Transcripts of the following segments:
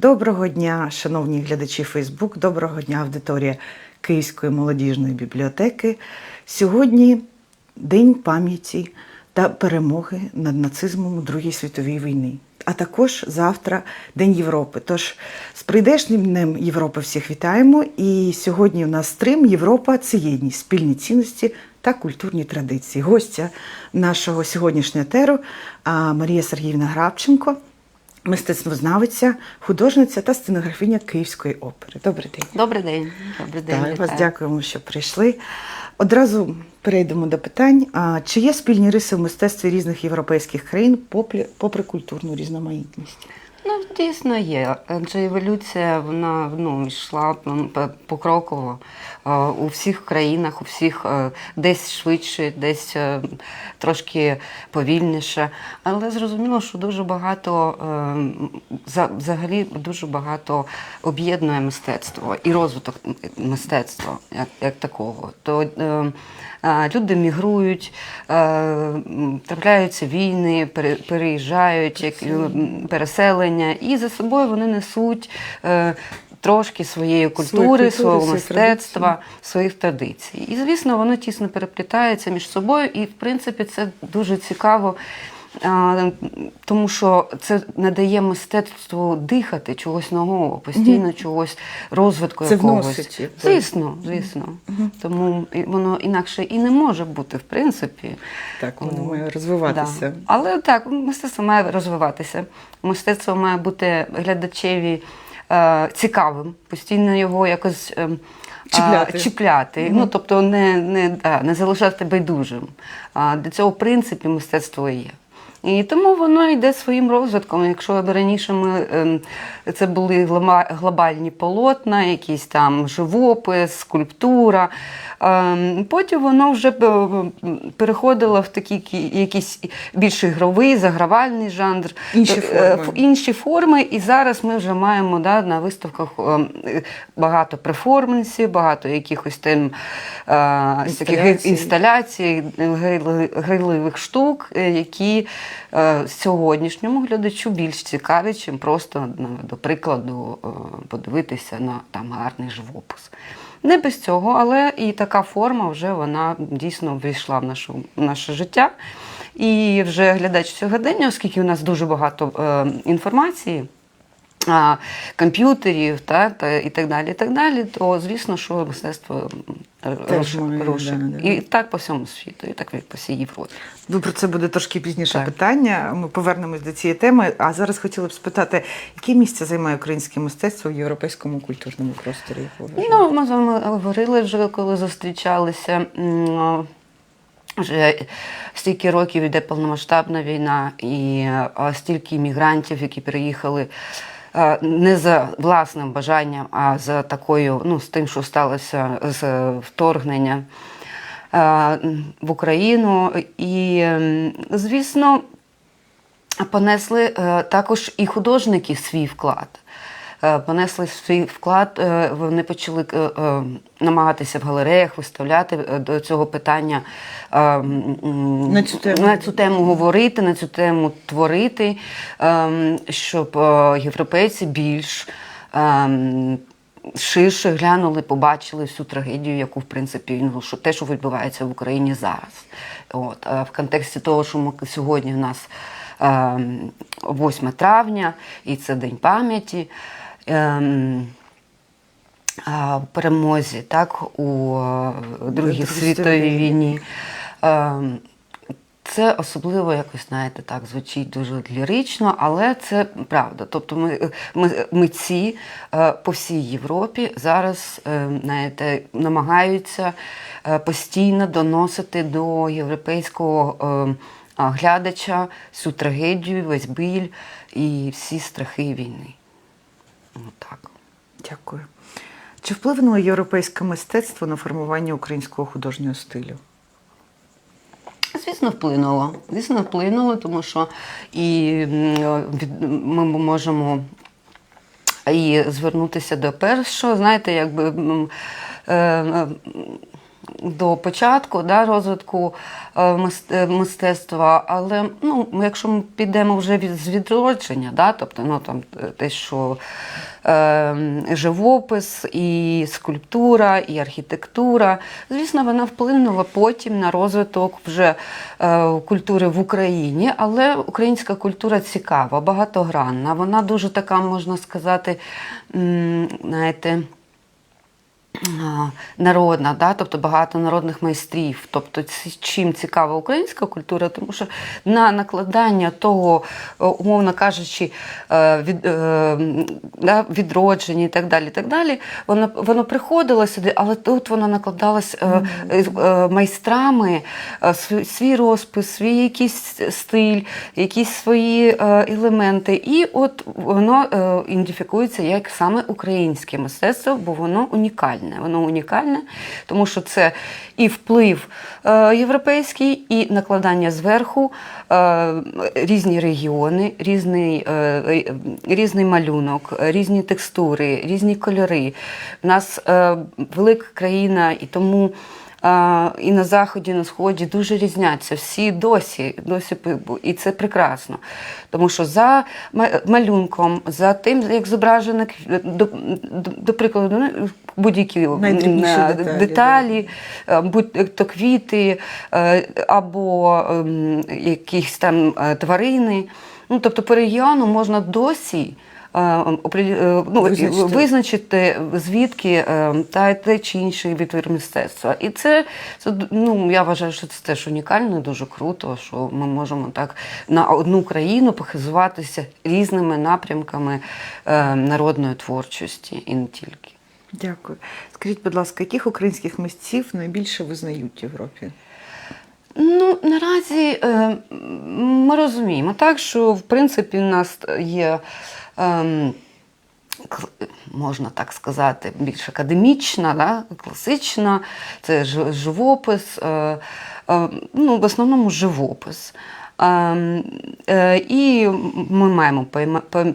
Доброго дня, шановні глядачі Фейсбук, доброго дня, аудиторія Київської молодіжної бібліотеки. Сьогодні День пам'яті та перемоги над нацизмом у Другій світовій війні. А також завтра День Європи. Тож з прийдешнім днем Європи всіх вітаємо. І сьогодні у нас стрим Європа це єдність, спільні цінності та культурні традиції. Гостя нашого сьогоднішнього теру Марія Сергіївна Грабченко, мистецтвознавиця, художниця та стенографіня Київської опери. Добрий день. Добрий день. Добрий день. Так, вас дякуємо, що прийшли. Одразу перейдемо до питань. А чи є спільні риси в мистецтві різних європейських країн попри, попри культурну різноманітність? Ну, дійсно є. Адже еволюція вона ну, йшла покроково е, у всіх країнах, у всіх е, десь швидше, десь е, трошки повільніше. Але зрозуміло, що дуже багато е, за- взагалі дуже багато об'єднує мистецтво і розвиток мистецтва як, як такого. То люди мігрують, трапляються війни, пере- переїжджають, як, переселення, і за собою вони несуть. Трошки своєї культури, культури, свого мистецтва, своїх традицій. І, звісно, воно тісно переплітається між собою, і, в принципі, це дуже цікаво, тому що це надає мистецтву дихати чогось нового, постійно чогось розвитку Це якогось. вносить. Звісно, звісно. Тому воно інакше і не може бути, в принципі. Так, воно О, має розвиватися. Да. Але так, мистецтво має розвиватися. Мистецтво має бути глядачеві цікавим, постійно його якось. чіпляти. а, Чіпляти. -hmm. Ну, тобто не, не, да, не залишати байдужим. А, для цього, в принципі, мистецтво і є. І тому воно йде своїм розвитком. Якщо раніше ми ем, це були глобальні полотна, якісь там живопис, скульптура. ем, Потім воно вже е, переходило в такий кі- якийсь більш ігровий, загравальний жанр, Інші Е, форми. інші форми. І зараз ми вже маємо да, на виставках е, багато перформансів, багато якихось там е, таких Інсталяцій. інсталяцій, грайливих штук, які сьогоднішньому глядачу більш цікаві, чим просто, ну, до прикладу, е, подивитися на там гарний живопис. Не без цього, але і така форма вже вона дійсно ввійшла в нашу, в наше життя. І вже глядач сьогодення, оскільки у нас дуже багато е, інформації, комп'ютерів та, та, і так далі, і так далі, то звісно, що мистецтво рушить. да, да. І так по всьому світу, і так по всій Європі. Ну, про це буде трошки пізніше Так. питання. Ми повернемось до цієї теми. А зараз хотіла б спитати, яке місце займає українське мистецтво в європейському культурному просторі? Ну, ми з вами говорили вже, коли зустрічалися. Вже стільки років йде повномасштабна війна, і стільки іммігрантів, які переїхали не за власним бажанням, а за такою, ну, з тим, що сталося з вторгнення е, в Україну. І, звісно, понесли е, також і художники свій вклад. Е, Понесли свій вклад, е, вони почали е, намагатися в галереях виставляти до цього питання На цю тему. на цю тему говорити, на цю тему творити, щоб європейці більш ширше глянули, побачили всю трагедію, яку в принципі ну, що те, що відбувається в Україні зараз. От а в контексті того, що ми сьогодні в нас е, 8 травня, і це День пам'яті. Ем, перемозі так, у е, Другій світовій війні. Ем, Це особливо якось, знаєте, так звучить дуже лірично, але це правда. Тобто ми, ми, митці е, по всій Європі зараз е, знаєте, намагаються постійно доносити до європейського глядача всю трагедію, весь біль і всі страхи війни. Отак. Дякую. Чи вплинуло європейське мистецтво на формування українського художнього стилю? Звісно, вплинуло. Звісно, вплинуло, тому що і ми можемо і звернутися до першого, знаєте, якби е, до початку да, розвитку е, е, мистецтва. Але ну, якщо ми підемо вже з відродження, да, тобто ну, там, е, те, що е, живопис, і скульптура, і архітектура, звісно, вона вплинула потім на розвиток вже е, культури в Україні, але українська культура цікава, багатогранна. Вона дуже така, можна сказати, знаєте, народна, да? тобто багато народних майстрів. Тобто, чим цікава українська культура, тому що на накладання того, умовно кажучи, е, від, е, да, відродження і так далі, і так далі, воно, воно приходило сюди, але тут воно накладалось е, е, майстрами свій, розпис, свій якийсь стиль, якісь свої елементи. І от воно ідентифікується як саме українське мистецтво, бо воно унікальне. Воно унікальне, тому що це і вплив е, європейський, і накладання зверху, е, різні регіони, різний, е, різний малюнок, різні текстури, різні кольори. У нас велика країна, і тому. І на заході, на сході дуже різняться. Всі досі, досі і це прекрасно. Тому що за малюнком, за тим, як зображено, до, до, прикладу, ну, будь-які деталі, деталі е, будь то квіти е, або ем, якісь там е, тварини. Ну, тобто по регіону можна досі. Е, опрі- е, Ну, Визначити. визначити, звідки е, та те чи інший витвір мистецтва. І це, це ну, я вважаю, що це теж унікально, і дуже круто, що ми можемо так на одну країну похизуватися різними напрямками народної творчості і не тільки. Дякую. Скажіть, будь ласка, яких українських митців найбільше визнають в Європі? Ну, наразі ми розуміємо так, що в принципі в нас є. Ем, Можна так сказати, більш академічна, да, класична, це живопис, е, е, ну, в основному живопис. Ем, е, І ми маємо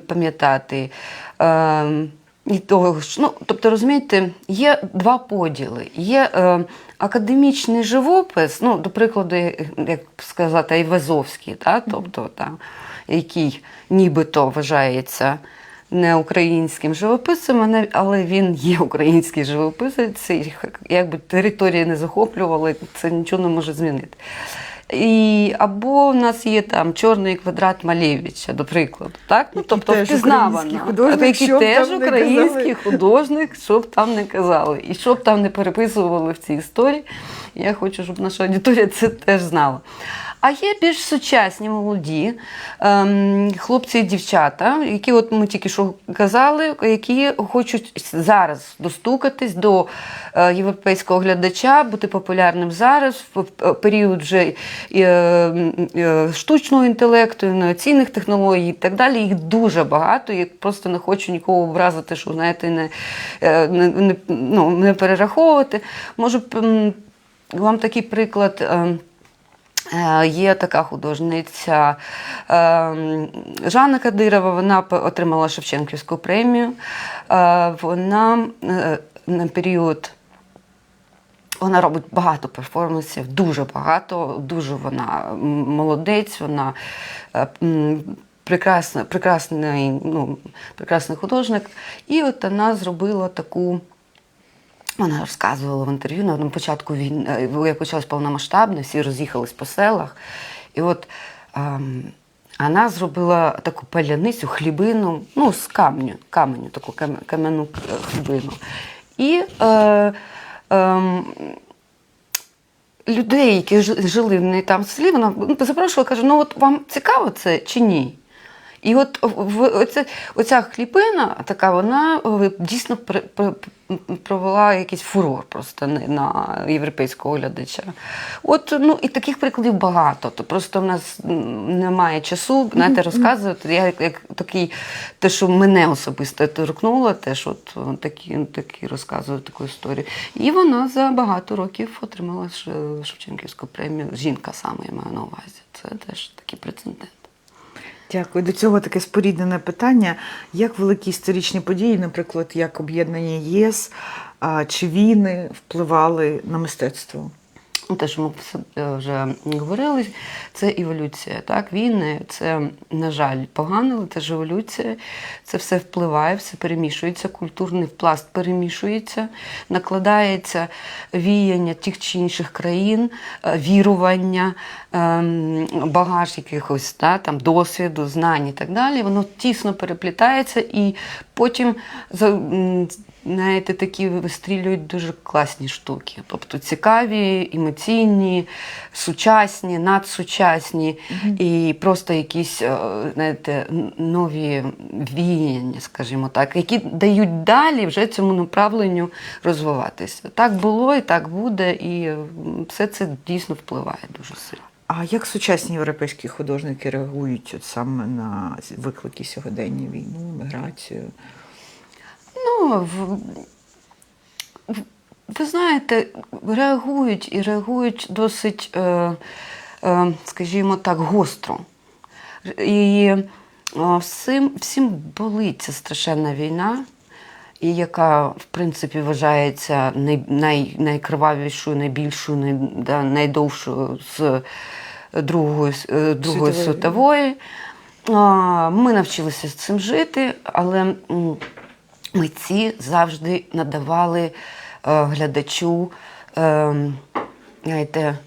пам'ятати ем, і того, ну, тобто, розумієте, є два поділи. Є е, академічний живопис, ну, до прикладу, як сказати, Айвазовський, та, тобто, та, який нібито вважається не українським живописцем, але- він є український живописець, і якби території не захоплювали, це нічого не може змінити. І, або в нас є там чорний квадрат Малєвича, до прикладу. Так? Ну, тобто впізнавано. який теж український художник, що б там не казали. І що б там не переписували в цій історії. Я хочу, щоб наша аудиторія це теж знала. А є більш сучасні молоді ем, хлопці і дівчата, які, от ми тільки що казали, які хочуть зараз достукатись до е, європейського глядача, бути популярним зараз, в в період вже е, е, штучного інтелекту, інноваційних технологій і так далі. Їх дуже багато. Я просто не хочу нікого образити, що знаєте, не, е, не, не, ну, не перераховувати. Можу вам такий приклад. Е, Є така художниця е, Жанна Кадирова, вона отримала Шевченківську премію. Е, Вона на період. Вона робить багато перформансів, дуже багато, дуже вона молодець, вона прекрасна, прекрасний, ну, прекрасний художник. І от вона зробила таку. Вона розказувала в інтерв'ю на на початку війни, як почалось повномасштабне, всі роз'їхались по селах. І от ем, вона зробила таку паляницю, хлібину, ну, з каменю, каменю таку кам- кам'яну е, хлібину. І е, ем, людей, які жили в неї там в селі, вона ну, запрошувала, каже: ну от вам цікаво це чи ні? І от оце, оця хліпина така, вона е, дійсно провела якийсь фурор просто на- європейського глядача. От, ну, і таких прикладів багато. То просто в нас немає часу знаєте, розказувати. Я як, як такий, те, що мене особисто торкнуло, теж от е, такі, такі розказую таку історію. І вона за багато років отримала Шевченківську премію. Жінка саме я маю на увазі. Це теж такий прецедент. Дякую. До цього таке споріднене питання. Як великі історичні події, наприклад, як об'єднання ЄС, чи війни впливали на мистецтво? Ну, Те, що ми е, вже говорили, це еволюція. Так? Війни це, на жаль, погано, але це ж еволюція. Це все впливає, все перемішується, культурний пласт перемішується, накладається віяння тих чи інших країн, е, вірування, ем, багаж якихось да, там, досвіду, знань і так далі. Воно тісно переплітається і потім знаєте, такі вистрілюють дуже класні штуки. Тобто цікаві, емоційні, сучасні, надсучасні і просто якісь е, знаєте, нові віяння, скажімо так, які дають далі вже цьому направленню розвиватися. Так було і так буде, і все це дійсно впливає дуже сильно. А як сучасні європейські художники реагують от саме на виклики сьогодення, війну, міграцію? Ну, ви знаєте, реагують і реагують досить, е, е, скажімо так, гостро. І е, всім, всім болить ця страшенна війна, і яка, в принципі, вважається най, най, найкривавішою, найбільшою, най, да, найдовшою з Другої, е, Другої Світової. Ми навчилися з цим жити, але митці завжди надавали е, глядачу е, знаєте,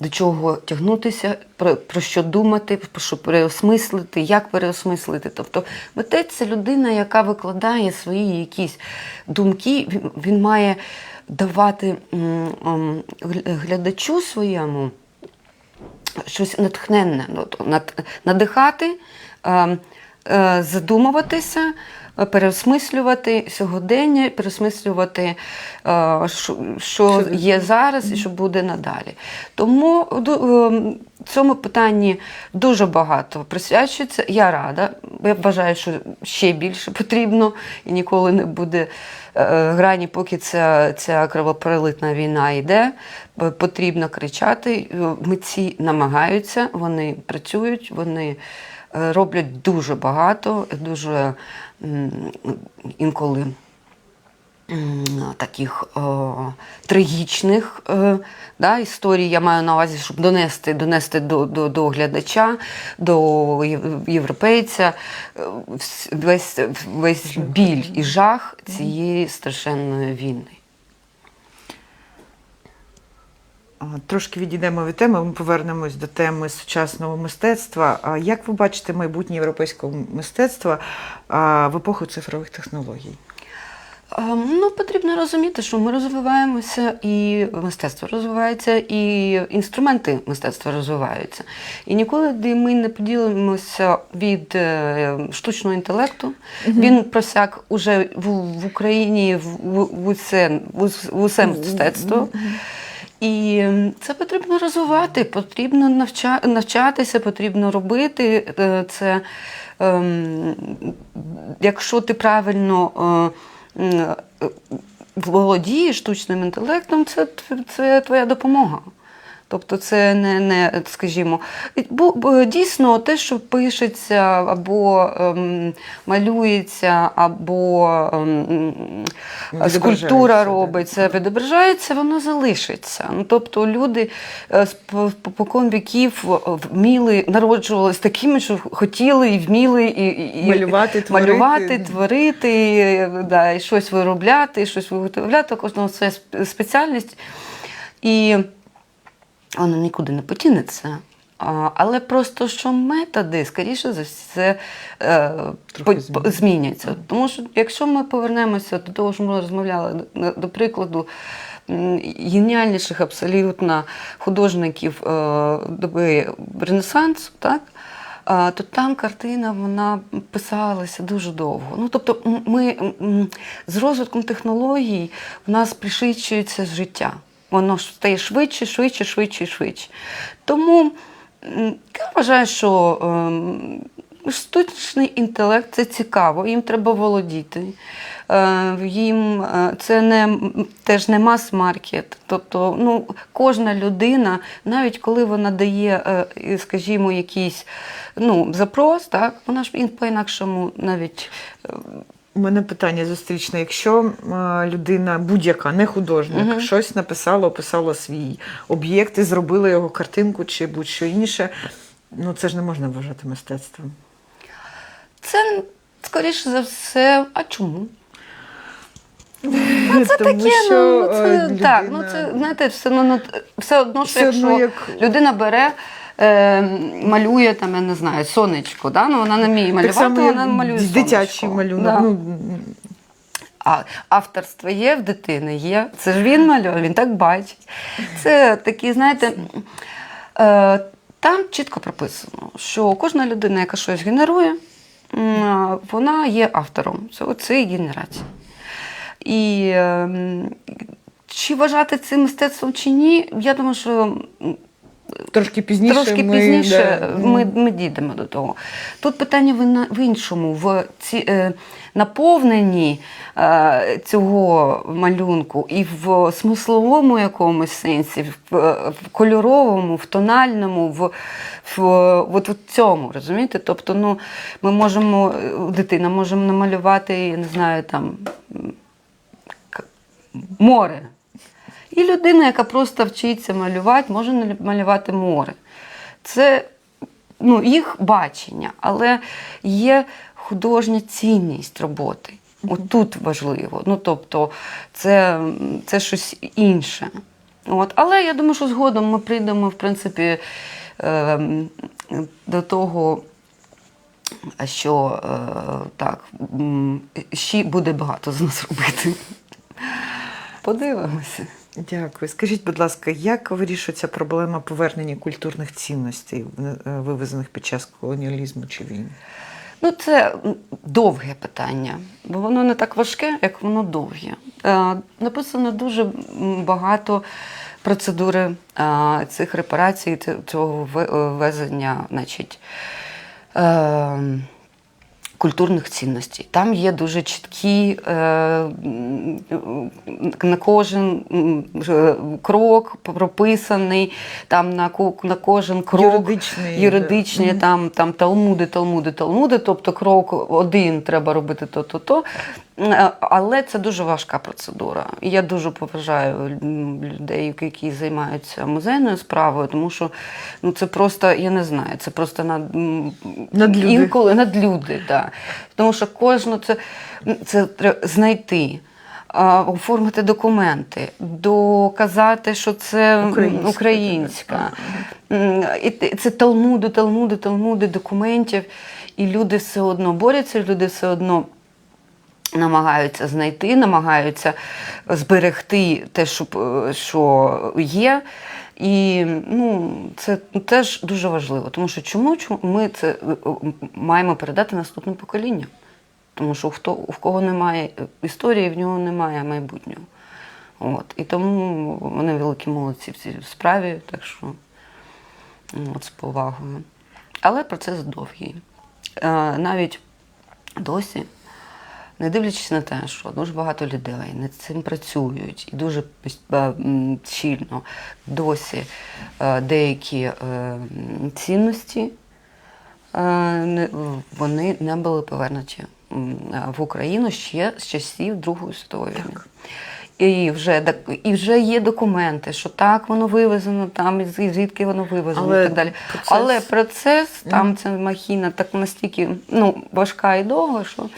до чого тягнутися, про, про що думати, про що переосмислити, як переосмислити. Тобто митець це людина, яка викладає свої якісь думки, він, він має давати глядачу своєму щось натхненне, ну, над- надихати, е, е, задумуватися, е, переосмислювати сьогодення, переосмислювати, е, що, є зараз і що буде надалі. Тому е, цьому питанні дуже багато присвячується. Я рада. Я вважаю, що ще більше потрібно і ніколи не буде е, грані, поки ця, ця кровопролитна війна йде. Е, Потрібно кричати. Е, Митці намагаються, вони працюють, вони е, роблять дуже багато, дуже інколи таких о, трагічних е, да, історій. Я маю на увазі, щоб донести, донести до, до, до глядача, до європейця е, весь, весь біль і жах цієї страшенної війни. А, Трошки відійдемо від теми, ми повернемось до теми сучасного мистецтва. Як ви бачите майбутнє європейського мистецтва в епоху цифрових технологій? Ну, потрібно розуміти, що ми розвиваємося, і мистецтво розвивається, і інструменти мистецтва розвиваються. І ніколи ми не поділимося від е, штучного інтелекту. Він просяк уже в, Україні в, усе, мистецтво. І це потрібно розвивати, потрібно навча, навчатися, потрібно робити е, це. ем, Якщо ти правильно е, е, володієш штучним інтелектом, це, це твоя допомога. Тобто це не, не скажімо, бо, бо дійсно те, що пишеться або ем, малюється, або ем, скульптура робиться, відображається, воно залишиться. Ну, тобто люди е, з по- по- віків вміли, народжувалися такими, що хотіли і вміли і, і, і Малювати, творити. малювати, творити, е, да, і щось виробляти, щось виготовляти, кожного сп- спеціальність. І воно нікуди не потінеться. Але просто що методи, скоріше за все, е, по- зміняться. Тому що якщо ми повернемося до того, що ми розмовляли, до, прикладу геніальніших абсолютно художників е, доби Ренесансу, так? то там картина вона писалася дуже довго. Ну, тобто, ми з розвитком технологій в нас пришвидшується життя. Воно стає швидше, швидше, швидше швидше. Тому я вважаю, що ем, штучний інтелект це цікаво, їм треба володіти. Е, Їм е, це не теж не мас-маркет. Тобто, ну, кожна людина, навіть коли вона дає, е, скажімо, якийсь ну, запрос, так, вона ж по-інакшому навіть е, У мене питання зустрічне. Якщо е, людина будь-яка, не художник, Мгм. щось написала, описала свій об'єкт і зробила його картинку чи будь-що інше, ну це ж не можна вважати мистецтвом. Це скоріше за все. А чому? Ну, Це таке, ну, це, так, ну це знаєте, все, ну, ну, все одно, що Все одно, якщо як- людина бере, е, малює там, я не знаю, сонечко, да? ну, вона не вміє малювати, так само, вона малює дитячий малюнок. Да. Ну, А авторство є в дитини, є. Це ж він малює, він так бачить. Це такі, знаєте, е, там чітко прописано, що кожна людина, яка щось генерує, вона є автором цієї генерації. І е, чи вважати це мистецтвом чи ні, я думаю, що трошки пізніше. Трошки ми, пізніше да, ми, ми дійдемо до того. Тут питання в, в іншому, в ці, е, наповненні е, цього малюнку і в смисловому якомусь сенсі, в, в кольоровому, в тональному, в, в, от, в цьому, розумієте? Тобто, ну, ми можемо, е, дитина може намалювати, я не знаю, там море. І людина, яка просто вчиться малювати, може малювати море. Це ну, їх бачення, але є художня цінність роботи. От тут важливо. Ну, тобто, це, це щось інше. От. Але я думаю, що згодом ми прийдемо, в принципі, ем, до того, що е, так, ще буде багато з нас робити. Подивимося. Дякую. Скажіть, будь ласка, як вирішується проблема повернення культурних цінностей, е, вивезених під час колоніалізму чи війни? Ну, це довге питання, бо воно не так важке, як воно довге. Е, написано дуже багато процедури е, цих репарацій, цього ве- е, ввезення, значить. Е, Культурних цінностей. Там є дуже чіткі е, на кожен крок прописаний, там на, на кожен крок Юридичний, юридичні, да. там, там талмуди, талмуди, талмуди. Тобто крок один треба робити то-то, то. Е, Але це дуже важка процедура. І я дуже поважаю людей, які займаються музейною справою, тому що ну, це просто, я не знаю, це просто над, м, Надлюди. інколи надлюди. Да. Тому що кожну це, це треба знайти. Оформити документи, доказати, що це Українська, українська. І це талмуди, талмуди, талмуди документів. І люди все одно борються, люди все одно намагаються знайти, намагаються зберегти те, що, що є. І ну, це теж дуже важливо, тому що чому, ми це е, е, маємо передати наступним поколінням? Тому що хто, в кого немає історії, в нього немає майбутнього. От. І тому вони великі молодці в цій справі, так що ну, от, з повагою. Але процес довгий. Е, навіть досі, не дивлячись на те, що дуже багато людей над цим працюють і дуже е, щільно досі е, деякі е, цінності вони не були повернуті в Україну ще з часів Другої світової війни. І вже, і вже є документи, що так воно вивезено, там і звідки воно вивезено Але і так далі. процес- Але процес, там ця махіна так настільки ну, важка і довга, що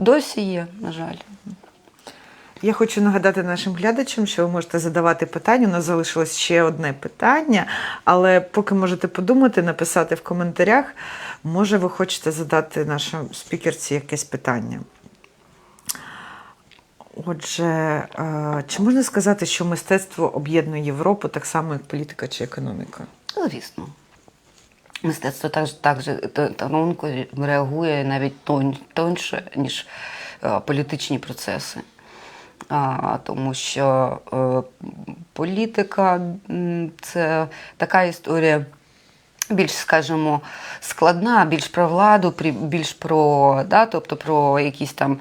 досі є, на жаль. Я хочу нагадати нашим глядачам, що ви можете задавати питання. У нас залишилось ще одне питання, але поки можете подумати, написати в коментарях, може ви хочете задати нашій спікерці якесь питання. Отже, е, чи можна сказати, що мистецтво об'єднує Європу так само, як політика чи економіка? Ну, Звісно. Мистецтво так, так тонко реагує навіть тон, тоньше, ніж е, політичні процеси. А, тому що е, політика це така історія. Більш, скажімо, складна, більш про владу, більш про, да, тобто про якісь там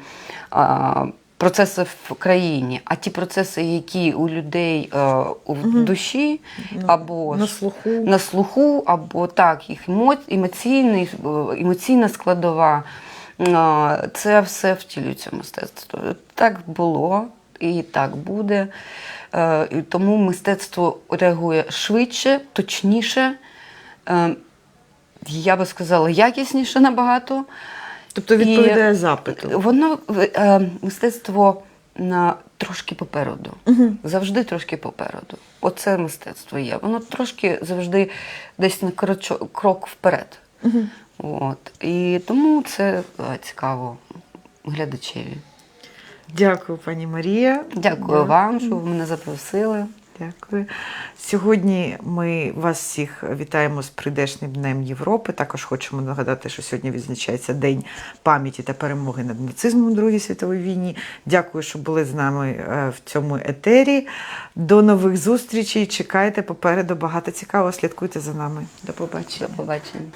процеси в країні. А ті процеси, які у людей е, у Мгм. душі, Ну, або на слуху. на слуху, або так, їх емоційний, е, емоційна складова. а, це все втілюється в мистецтво. Так було і так буде. Е, І тому мистецтво реагує швидше, точніше, е, я би сказала, якісніше набагато. Тобто відповідає запиту. Воно е, мистецтво на трошки попереду. Завжди трошки попереду. Оце мистецтво є. Воно трошки завжди десь на крок вперед. От. І тому це е, цікаво глядачеві. Дякую, пані Марія. Дякую вам, що ви мене запросили. Дякую. Сьогодні ми вас всіх вітаємо з прийдешнім Днем Європи. Також хочемо нагадати, що сьогодні відзначається День пам'яті та перемоги над нацизмом у Другій світовій війні. Дякую, що були з нами е, в цьому етері. До нових зустрічей. Чекайте попереду багато цікавого. Слідкуйте за нами. До побачення. До побачення.